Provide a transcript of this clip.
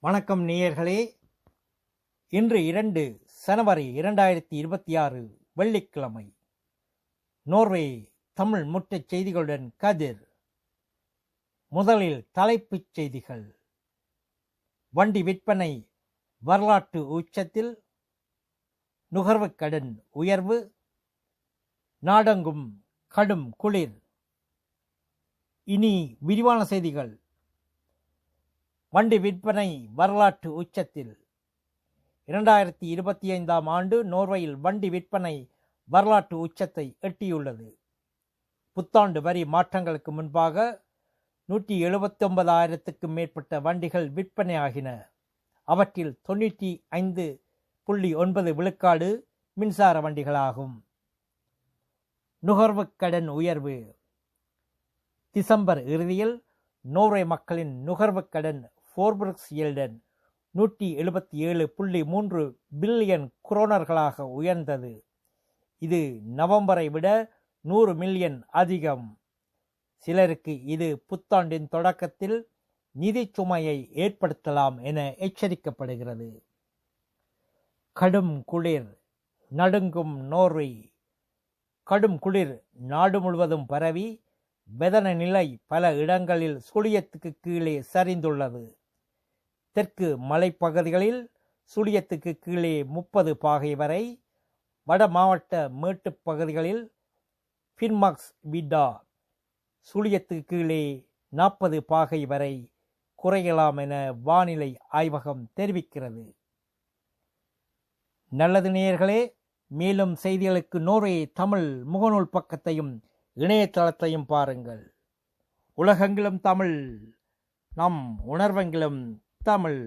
வணக்கம் நேயர்களே. இன்று இரண்டு சனவரி இரண்டாயிரத்தி இருபத்தி ஆறு வெள்ளிக்கிழமை. நோர்வே தமிழ் முற்றச் செய்திகளுடன் கதிர். முதலில் தலைப்புச் செய்திகள். வண்டி விற்பனை வரலாற்று உச்சத்தில். நுகர்வு கடன் உயர்வு. நாடெங்கும் கடும் குளிர். இனி விரிவான செய்திகள். வண்டி விற்பனை வரலாற்று உச்சத்தில். இரண்டாயிரத்தி இருபத்தி ஐந்தாம் ஆண்டு நோர்வேயில் வண்டி விற்பனை வரலாற்று உச்சத்தை எட்டியுள்ளது. புத்தாண்டு வரி மாற்றங்களுக்கு முன்பாக நூற்றி எழுபத்தொன்பதாயிரத்துக்கும் மேற்பட்ட வண்டிகள் விற்பனையாகின. அவற்றில் தொண்ணூற்றி ஐந்து புள்ளி ஒன்பது விழுக்காடு மின்சார வண்டிகளாகும். நுகர்வுக் கடன் உயர்வு. டிசம்பர் இறுதியில் நோர்வே மக்களின் நுகர்வுக் கடன் ஃபோர்பிருக்ஸ் எல்டன் நூற்றி எழுபத்தி ஏழு புள்ளி மூன்று பில்லியன் குரோனர்களாக உயர்ந்தது. இது நவம்பரை விட நூறு மில்லியன் அதிகம். சிலருக்கு இது புத்தாண்டின் தொடக்கத்தில் நிதி சுமையை ஏற்படுத்தலாம் என எச்சரிக்கப்படுகிறது. கடும் குளிர் நடுங்கும் நோர்வை. கடும் குளிர் நாடு முழுவதும் பரவி வெதன நிலை பல இடங்களில் சுழியத்துக்கு கீழே சரிந்துள்ளது. தெற்கு மலைப்பகுதிகளில் சுழியத்துக்கு கீழே முப்பது பாகை வரை வட மாவட்ட மேட்டுப் பகுதிகளில் ஃபின்மாக்ஸ் விட்டா சுழியத்துக்கு கீழே நாற்பது பாகை வரை குறையலாம் என வானிலை ஆய்வகம் தெரிவிக்கிறது. நல்லது நேயர்களே மேலும் செய்திகளுக்கு நோர்வே தமிழ் முகநூல் பக்கத்தையும் இணையதளத்தையும் பாருங்கள். உலகெங்கிலும் தமிழ் நம் உணர்வெங்கிலும் தமிழ்